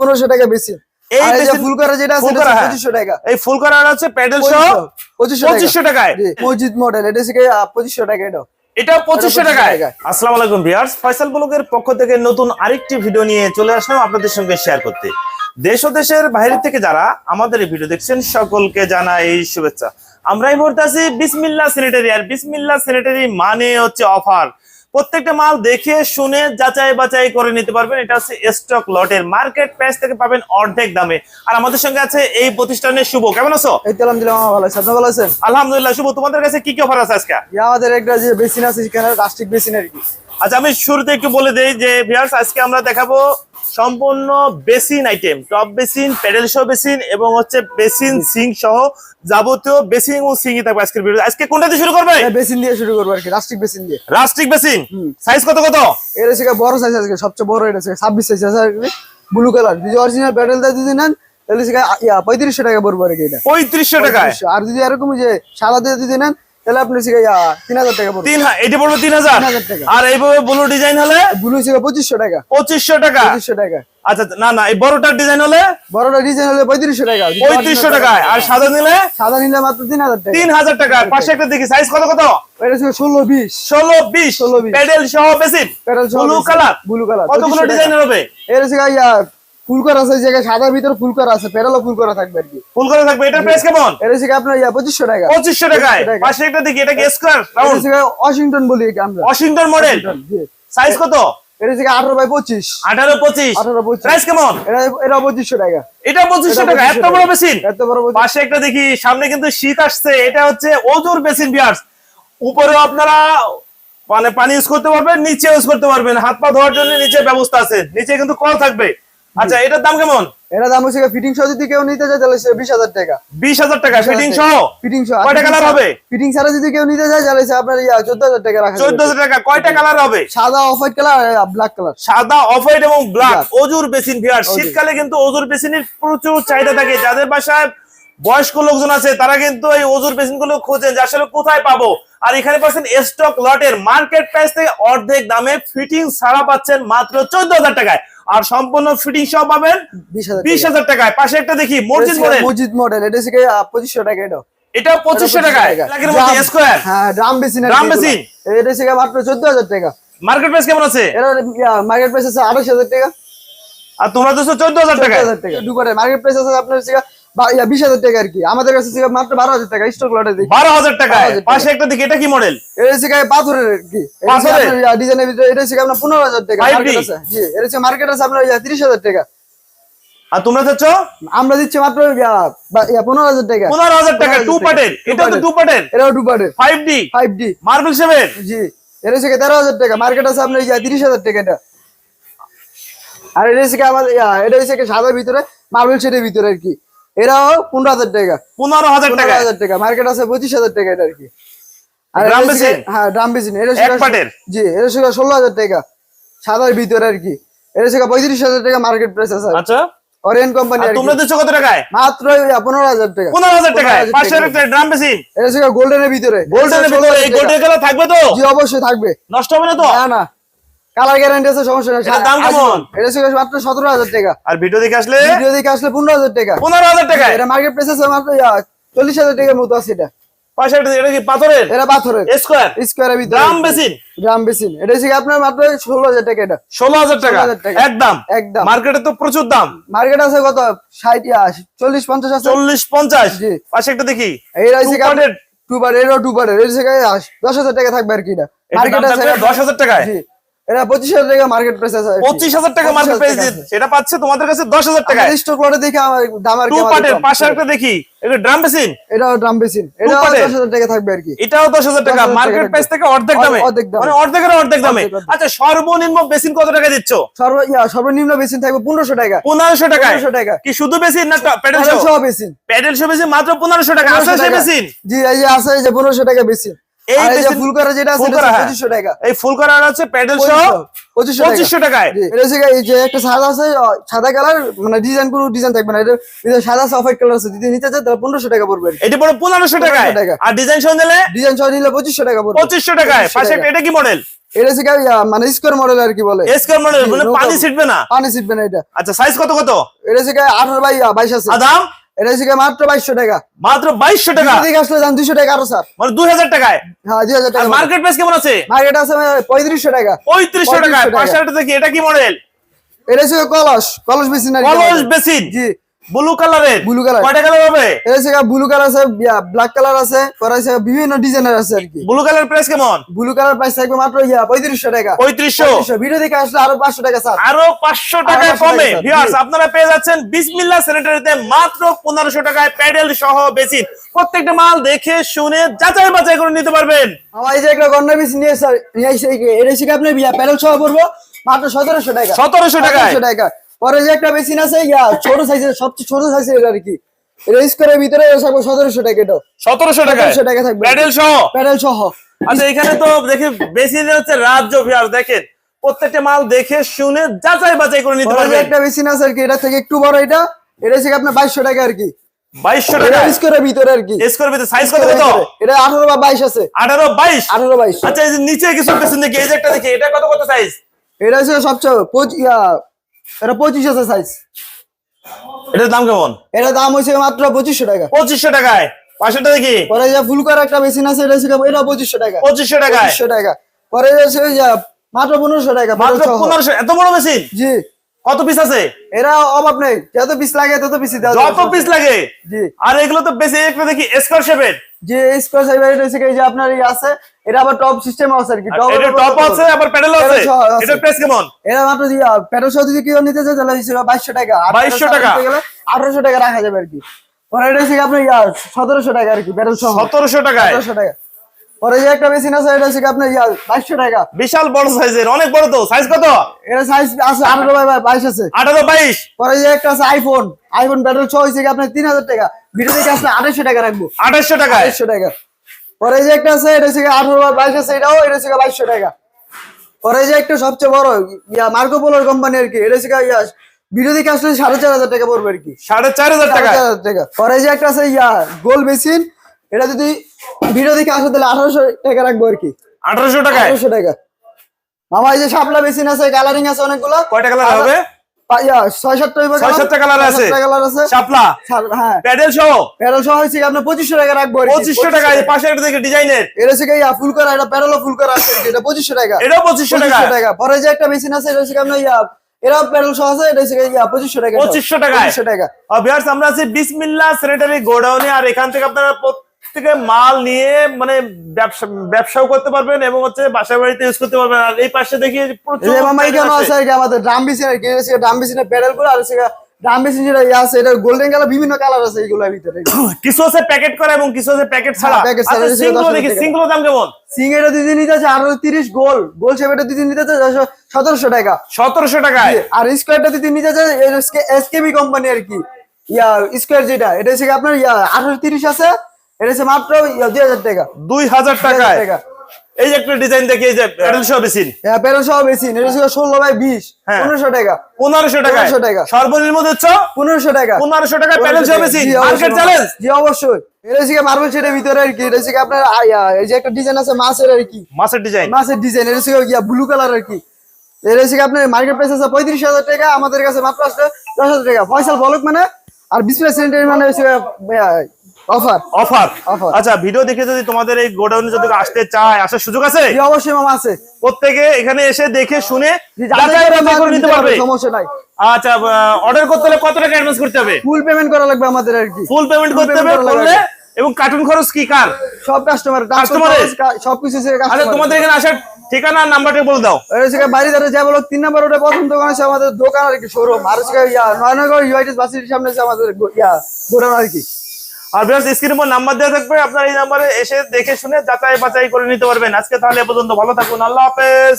পনেরোশো টাকা বেশি। এটা পঁচিশশো টাকা। এটা এটা পঁচিশশো 2500 টাকায়। টাকায়। আলাইকুম ভিউয়ার্স ফয়সাল ব্লগের পক্ষ থেকে নতুন আরেকটি ভিডিও নিয়ে চলে আসলাম আপনাদের সঙ্গে শেয়ার করতে। দেশ ও দেশের বাইরে থেকে যারা আমাদের এই ভিডিও দেখছেন সকলকে জানাই এই শুভেচ্ছা। আমরা এই মুহূর্তে আছি বিসমিল্লা স্যানিটারি আর বিসমিল্লা স্যানিটারি মানে হচ্ছে অফার প্রত্যেকটা মাল দেখে শুনে যাচাই বাচাই করে নিতে পারবেন। এটা হচ্ছে স্টক লটের মার্কেট প্রাইস থেকে পাবেন অর্ধেক দামে। আর আমাদের সঙ্গে আছে এই প্রতিষ্ঠানের শুভ। কেমন আছো? এই তো আলহামদুলিল্লাহ ভালো আছে। আপনি ভালো আছেন? আলহামদুলিল্লাহ শুভ। তোমাদের কাছে কি কি অফার আছে আজকে? আমাদের একটা যে বেসিন আছে সেখানে প্লাস্টিক বেসিন আর কি। আচ্ছা আমি শুরুতে একটু বলে দেই যে ভিউয়ার্স আজকে আমরা দেখাবো সম্পূর্ণ basin item top basin pedal সহ বেসিন এবং হচ্ছে বেসিন সিং সহ যাবতীয় বেসিন এবং সিঙ্গি থাকবে আজকের ভিডিও আজকে কোনটা দিয়ে শুরু করবে? বেসিন দিয়ে শুরু করব আর কি রাষ্ট্রিক বেসিন দিয়ে। Rustic basin? সাইজ কত কত? এর হচ্ছে বড় সাইজ আছে সবচেয়ে বড় এটা আছে ছাব্বিশ সাইজ আছে ব্লু কালার যদি অরিজিনাল প্যাডেল দিয়ে যদি নেন তাহলে ইয়া পঁয়ত্রিশশো টাকা পড়ব আর কি এটা। পঁয়ত্রিশশো 3500 আর যদি এরকম যে সাদা দিয়ে যদি নেন তাহলে আপনি তিন হাজার টাকা পড়বে তিন এটা পড়বে তিন হাজার। টাকা। আর এইভাবে ব্লু ডিজাইন হলে? ব্লু পঁচিশশো টাকা। পঁচিশশো টাকা। পঁচিশশো টাকা। আচ্ছা না না এই বড়টার ডিজাইন হলে? বড়টা ডিজাইন হলে পঁয়ত্রিশশো টাকা। পঁয়ত্রিশশো টাকায়। আর সাদা নিলে? সাদা নিলে মাত্র তিন হাজার টাকা। তিন হাজার টাকা। পাশে একটা দেখি সাইজ কত কত? এটা হচ্ছে ষোলো বিশ। ষোলো বিশ। 16 20 প্যাডেল সহ basin pedal blue colour blue colour কতগুলো 2500 টাকা। ডিজাইনের হবে ফুল করা আছে জায়গায় সাদার ভিতরে ফুল করা আছে প্যাডেলও ফুল করা থাকবে আর কি। ফুল করে থাকবে এটার প্রাইস কেমন? এর হচ্ছে আপনার ইয়া পঁচিশশো টাকা। পঁচিশশো টাকায়। 2500 টাকা। পাশে একটা দেখি এটা কি স্কোয়ার এটা রাউন্ড হচ্ছে ওয়াশিংটন বলি আমরা। Washington model. সাইজ কত? এটা হচ্ছে আঠারো বাই পঁচিশ। আঠারো পঁচিশ। আঠারো পঁচিশ। প্রাইস কেমন? এটা এটা পঁচিশশো টাকা। এটা পঁচিশশো এটা টাকা এত বড়। বেসিন এত বড় পাশে একটা দেখি সামনে কিন্তু শীত আসছে এটা হচ্ছে ওজোর বেসিন বিয়ার্স উপরে আপনারা মানে পানি ইউজ করতে পারবেন নিচে ইউজ করতে পারবেন। হাত পা ধোয়ার জন্য নিচে ব্যবস্থা আছে। নিচে কিন্তু কল থাকবে। আচ্ছা এটার দাম কেমন? এটা দাম হচ্ছে ফিটিং সহ যদি কেউ নিতে চায় তাহলে সে বিশ হাজার টাকা। বিশ হাজার টাকা ফিটিং সহ? ফিটিং সহ। কয়টা কালার হবে? ফিটিং ছাড়া যদি কেউ নিতে চায় তাহলে আপনার ইয়া চোদ্দ হাজার টাকা রাখা চোদ্দ যাবে। টাকা। কয়টা কালার হবে? সাদা অফ হোয়াইট কালার আর ব্ল্যাক কালার সাদা অফ হোয়াইট এবং ব্ল্যাক. অজুর বেসিন ভিয়ার শীতকালে কিন্তু অজুর বেসিনের প্রচুর চাহিদা থাকে। যাদের বাসায় বয়স্ক লোকজন আছে তারা কিন্তু এই অজুর বেসিনগুলো খোঁজেন যে আসলে কোথায় পাবো। আর এখানে পাচ্ছেন স্টক লটের মার্কেট প্রাইস থেকে অর্ধেক দামে ফিটিং ছাড়া পাচ্ছেন মাত্র চোদ্দ হাজার টাকায়। আর সম্পূর্ণ ফিটিং সহ পাবেন বিশ হাজার টাকায়। পাশে একটা দেখি মসজিদ মডেল মসজিদ মডেল এটা থেকে পঁচিশশো টাকা এটা এটা পঁচিশশো টাকায়। লাগের মধ্যে স্কোয়ার হ্যাঁ ড্রাম বেসিন Drum বেসিন এটা থেকে মাত্র চোদ্দ হাজার টাকা। মার্কেট প্রাইস কেমন আছে? এর মার্কেট প্রাইস আছে আঠাশ হাজার টাকা। আর তোমরা তো চোদ্দ হাজার টাকা। দুবারে মার্কেট প্রাইস আছে আপনার বিশ হাজার টাকা আর কি। আমাদের কাছে মাত্র বারো হাজার টাকা স্টক লটে বারো হাজার টাকা। পাশে একটা দেখি এটা কি মডেল এটা হচ্ছে পাথরের আর কি। ডিজাইনের ভিতরে এটা হচ্ছে আপনার পনেরো হাজার টাকা। মার্কেট জি এটা হচ্ছে মার্কেট আছে আপনার তিরিশ হাজার টাকা। আর তোমরা চাচ্ছ? আমরা দিচ্ছি মাত্র বা- পনেরো হাজার টাকা। পনেরো হাজার টাকা টু পার্টের এটা তো টু পার্টের এটাও ডুবারের five D five D marble seven G এটা তেরো হাজার টাকা। মার্কেট আছে আপনার তিরিশ হাজার টাকা এটা। আর এটা হচ্ছে আমাদের এটা কি সাদার ভিতরে মার্বেল শেডের ভিতরে আর কি। এরাও পনেরো হাজার টাকা। পনেরো হাজার টাকা। হাজার টাকা। মার্কেট আছে পঁচিশ হাজার টাকা এটা আর কি। আর? হ্যাঁ ড্রাম বেসিন। এটা জি এটা হচ্ছে ষোলো হাজার টাকা। সাদার ভিতরে আর কি। এটা হচ্ছে পঁয়ত্রিশ হাজার টাকা মার্কেট প্রাইস আছে আচ্ছা। অরিয়েন্ট কোম্পানি আর আর তোমরা দিচ্ছ কত টাকায়? মাত্র পনেরো হাজার টাকা। পনেরো হাজার টাকায়? 15,000 টাকা। ড্রাম এটা গোল্ডেনের ভিতরে। গোল্ডেনের ভিতরে এই 16,000 গোল্ডেন টাকা। কালার থাকবে তো? জি অবশ্যই থাকবে। নষ্ট হবে না তো? না না। কালার গ্যারান্টি আছে সমস্যা নেই। দাম কেমন? এটা হচ্ছে মাত্র সতেরো হাজার টাকা। আর ভিডিও দেখে আসলে? ভিডিও দেখে আসলে পনেরো হাজার টাকা। পনেরো হাজার টাকায়? এটা মার্কেট প্রাইস আছে মাত্র চল্লিশ হাজার টাকার মতো আছে এটা। পাশে একটা এটা কি পাথরের? এটা পাথরের। স্কোয়ার স্কোয়ারের ভিতরে। ড্রাম বেসিন গ্রাম বেসিন এটা হচ্ছে আপনার মাত্র ষোলো হাজার টাকা এটা। হাজার টাকা? 16,000 টাকা। একদম? একদম। মার্কেটে তো প্রচুর দাম। মার্কেট আছে কত? ষাট চল্লিশ পঞ্চাশ আছে। চল্লিশ পঞ্চাশ? জি। পাশে একটা দেখি। এইটা হচ্ছে Two parted? টু বার এরও এর দশ হাজার টাকা থাকবে আর কি এটা। মার্কেট আছে দশ হাজার টাকায়? জি। এটা পঁচিশ হাজার টাকা মার্কেট প্রাইস আছে পঁচিশ হাজার টাকা মার্কেট প্রাইস টাকা পাচ্ছে তোমাদের কাছে দশ হাজার স্টক লটে দেখে আমার দাম আর টু পার্টের পাশে একটা দেখি। এটা ড্রাম বেসিন এটাও ড্রাম বেসিন এটাও দশ হাজার টাকা থাকবে আর কি। এটাও দশ হাজার টাকা। মার্কেট প্রাইস থেকে অর্ধেক দামে। অর্ধেক দামে। মানে অর্ধেকের অর্ধেক দামে। আচ্ছা সর্বনিম্ন বেসিন কত টাকা দিচ্ছ? সর্ব সর্বনিম্ন বেসিন থাকবে পনেরোশো টাকা। পনেরোশো পনেরোশো টাকা। কি শুধু বেসিন না প্যাডেল পনেরোশো বেসিন। প্যাডেল শো বেসিন মাত্র পনেরোশো টাকা। আছে বেসিন? জি এই আছে যে পনেরোশো টাকা বেসিন। এই ফুল করা যেটা আছে ফুল করা, হ্যাঁ। পঁচিশশো টাকা। এই ফুল করা হচ্ছে প্যাডেল সহ পঁচিশশো পঁচিশশো টাকায়। এটা হচ্ছে এই যে একটা সাদা আছে সাদা কালার মানে ডিজাইন কোনো ডিজাইন থাকবে না। এটা সাদা আছে অফ কালার আছে যদি নিতে চাই তাহলে পনেরোশো টাকা পড়বে এটি টাকায়। 1500 টাকা। আর ডিজাইন সহ নিলে ডিজাইন সহ নিলে পঁচিশশো টাকা পড়বে। পঁচিশশো টাকায়। পাশে এটা কি মডেল এটা হচ্ছে মানে স্কোয়ার মডেল আর কি বলে। এসকার মডেল মানে পানি. ছিটবে না। পানি ছিটবে না এটা। আচ্ছা সাইজ কত কত? এটা হচ্ছে কি আঠারো বাই আহ, বাইশ আছে। আর দাম? এটা হচ্ছে মাত্র বাইশশো টাকা। মাত্র বাইশশো টাকা? এদিকে আসলে দাম দুশো টাকা আরও স্যার। মানে দুই হাজার টাকায়? হ্যাঁ দুই হাজার টাকা মার্কেট প্রাইস কেমন আছে? মার্কেট আছে পঁয়ত্রিশশো টাকা। পঁয়ত্রিশশো টাকায় 3500 টাকা। এটা কি মডেল এটা হচ্ছে কলস। কলস বেশি না কলস বেসিন জি। ব্লু কালারের Blue color। কয়টা কালার হবে? এটা ব্লু কালার আছে ব্ল্যাক কালার আছে পরে বিভিন্ন ডিজাইনের আছে আর কি। ব্লু কালার প্রাইস কেমন? ব্লু কালার প্রাইস থাকবে মাত্র পঁয়ত্রিশশো টাকা। পঁয়ত্রিশশো? ভিডিও দেখে আসলে আরও পাঁচশো টাকা স্যার। আরও পাঁচশো টাকা কমে ভিউয়ার্স আপনারা পেয়ে যাচ্ছেন বিসমিল্লাহ স্যানিটারিতে মাত্র পনেরোশো টাকায় প্যাডেল সহ বেসিন। প্রত্যেকটা মাল দেখে শুনে যাচাই বাছাই করে নিতে পারবেন। আমার এই যে একটা গন্ডা পিস নিয়ে স্যার এটা শিখে আপনি প্যারেল সহ পড়ব মাত্র সতেরোশো টাকা। সতেরোশো টাকায়? 1700 টাকা। পরে যে একটা বেসিন আছে ইয়া ছোট সাইজের সবচেয়ে ছোট সাইজের এটা আর কি। স্কোয়ারের ভিতরে থাকবে সতেরোশো টাকা এটা সতেরোশো টাকায়? 1700 টাকা থাকবে। প্যাডেল সহ? প্যারেল সহ। আচ্ছা এখানে তো দেখে বেসিন হচ্ছে রাজ্য দেখেন। প্রত্যেকটা মাল দেখে শুনে যাচাই বাছাই করে নিতে পরে যে পারবেন। একটা বেসিন আছে আর কি এটা থেকে একটু বড় এটা এটা হচ্ছে আপনার বাইশশো টাকা আর কি। বাইশশো টাকা? স্কোয়ারের ভিতরে আর কি। ভিতরে সাইজ কত কত? এটা আঠারো বা বাইশ আছে। আঠারো বাইশ? আঠারো বাইশ। আচ্ছা এই যে নিচে কিছু বেসিন দেখি এই যে একটা দেখি এটা কত কত সাইজ এটা হচ্ছে সবচেয়ে এটা পঁচিশ আছে সাইজ এটার দাম কেমন? এটা দাম হচ্ছে মাত্র পঁচিশশো টাকা। পঁচিশশো টাকায়। পাশেরটা দেখি। পরে যে ফুল করা একটা মেশিন আছে এটা এটা পঁচিশশো টাকা। পঁচিশশো টাকায়। পঁচিশশো টাকা। পরে মাত্র পনেরোশো টাকা মাত্র পনেরোশো। এত বড় মেশিন জি। কত পিস আছে? এরা অভাব নেই। যত পিস লাগে তত পিস যত পিস লাগে। জি। আর এগুলো তো বেশি একটা দেখি স্কোয়ার শেপের যে স্কোয়ার সাইবার এটা এই যে আপনার এই আছে এটা আবার টপ সিস্টেম আছে আর কি টপ এটা টপ আছে আবার প্যাডেল আছে? এটা প্রাইস কেমন? এটা মাত্র প্যাটেল সহ যদি কেউ নিতে চায় তাহলে হচ্ছে বাইশশো টাকা। 2200 টাকা। আঠারোশো টাকা রাখা যাবে আর কি। পরে এটা হচ্ছে কি আপনার ইয়া সতেরোশো টাকা আর কি প্যাডেল সহ। 1700 টাকা 1700 টাকা। পরে যে একটা মেশিন আছে এটা হচ্ছে আপনার ইয়া বাইশশো টাকা। বিশাল বড় সাইজের অনেক বড় তো। সাইজ কত? এটা সাইজ আছে আঠারো বাই বাইশ আছে। আঠারো বাইশ। পরে যে একটা আছে আইফোন আইফোন সহ হচ্ছে কি আপনার তিন হাজার টাকা। ভিডিও দেখে আসলে আঠাশশো টাকা রাখব। আঠাশশো টাকায়? আড়াইশো টাকা। পরে যে একটা আছে এটা হচ্ছে আঠারো বাইশ আছে এটাও এটা হচ্ছে বাইশশো টাকা। পরে যে একটা সবচেয়ে বড় ইয়া মার্কো পোলোর কোম্পানি আর কি এটা হচ্ছে ইয়া ভিডিও দেখে আসলে সাড়ে চার হাজার টাকা পড়বে আর কি। সাড়ে চার হাজার টাকা চার হাজার টাকা। পরে যে একটা আছে ইয়া গোল মেশিন এটা যদি ভিডিও দেখে আসে তাহলে আঠারোশো টাকা রাখব আর কি। আঠারোশো টাকায়? আঠারোশো টাকা। আমার এই যে শাপলা মেশিন আছে কালারিং আছে অনেকগুলো। কয়টা কালার হবে? ছয় সাতটা হইবে ছয় সাতটা কালার আছে। কালার আছে। শাপলা? হ্যাঁ। প্যাডেল সহ? প্যাডেল সহ হচ্ছে কি পঁচিশশো টাকা রাখব পঁচিশশো টাকা পাশে একটা দেখি ডিজাইনের। এটা হচ্ছে ইয়া ফুল করা এটা প্যাডেলও ফুল করা আছে এটা পঁচিশশো টাকা। এটাও পঁচিশশো টাকা? টাকা। পরে যে একটা মেশিন আছে এটা হচ্ছে ইয়া এরা প্যাডেল সহ আছে এটা হচ্ছে ইয়া পঁচিশশো টাকা। পঁচিশশো টাকায়? পঁচিশশো টাকা। আমরা আছি বিসমিল্লাহ স্যানিটারি গোডাউনে আর এখান থেকে আপনারা প্রত্যেকে মাল নিয়ে মানে ব্যবসা ব্যবসাও করতে পারবেন এবং হচ্ছে বাসা বাড়িতে ইউজ করতে পারবেন। আর এই পাশে দেখি প্রচুর আমাদের ড্রাম মেশিন ড্রাম মেশিনের প্যাডেলগুলো আর ড্রাম মেশিন যেটা ইয়ে আছে এটা গোল্ডেন কালার বিভিন্ন কালার আছে এইগুলোর ভিতরে। কিছু আছে প্যাকেট করা এবং কিছু আছে প্যাকেট ছাড়া। packet ছাড়া, আচ্ছা সিঙ্গুলো দেখি টাকা। সিঙ্গুলো দাম কেমন? সিং এটা দিদি নিতে আছে আরও তিরিশ গোল গোল শেপ এটা দিদি নিতে আছে সতেরোশো টাকা। সতেরোশো টাকায়? আর স্কোয়ারটা দিদি নিতে আছে এসকেবি কোম্পানি আর কি। ইয়া স্কোয়ার যেটা এটা হচ্ছে আপনার ইয়া আঠারো তিরিশ আছে এটা হচ্ছে মাত্র ইয়া, দুই হাজার টাকা। দুই হাজার টাকায়। টাকা। এই যে একটা ডিজাইন দেখি এই যে প্যাডেল সহ মেশিন হ্যাঁ প্যাডেল সহ মেশিন এটা হচ্ছে ষোলো বাই বিশ হ্যাঁ। পনেরোশো টাকা। পনেরোশো টাকায়। 1500 টাকা। সর্বনিম্ন দিচ্ছ পনেরোশো টাকা। পনেরোশো টাকায় প্যাডেল সহ মেশিন মার্কেট চ্যালেঞ্জ জি অবশ্যই। এটা হচ্ছে মার্বেল সেটের ভিতরে আর কি এটা হচ্ছে আপনার এই যে একটা ডিজাইন আছে মাছের আর কি। মাসের ডিজাইন মাছের ডিজাইন এটা হচ্ছে ব্লু কালার আর কি। এটা হচ্ছে আপনার মার্কেট প্রাইস আছে পঁয়ত্রিশ হাজার টাকা আমাদের কাছে মাত্র দশ হাজার টাকা। ফয়সাল বলক মানে আর ডিসপ্লে সেন্টার মানে হচ্ছে অফার অফার Offer। আচ্ছা ভিডিও দেখে যদি তোমাদের এই গোডাউনে যদি আসতে চায় আসার সুযোগ আছে? অবশ্যই মামা আছে। প্রত্যেকে এখানে এসে দেখে শুনে নিতে পারবে। সমস্যা নাই। আচ্ছা অর্ডার করতে হলে কত টাকা অ্যাডভান্স করতে হবে? ফুল পেমেন্ট করা লাগবে আমাদের আর কি। ফুল পেমেন্ট করতে হবে করলে এবং কার্টুন খরচ কি কার? সব কাস্টমার এর? সবকিছু আচ্ছা তোমাদের এখানে আসার ঠিকানা নাম্বারটা বলে দাও। বাড়ি ধরে যা বলো তিন নম্বর ওটা প্রথম দোকান আছে আমাদের দোকান আর কি শোরুম আর নয়নগর ইউআইটিস বাসির সামনে আছে আমাদের গোডাউন আর কি। আর বিয়াস স্ক্রিনে নাম্বার দেওয়া থাকবে, আপনার এই নাম্বারে এসে দেখে শুনে যাচাই বাছাই করে নিতে পারবেন। আজকে তাহলে এ পর্যন্ত, ভালো থাকুন, আল্লাহ হাফেজ।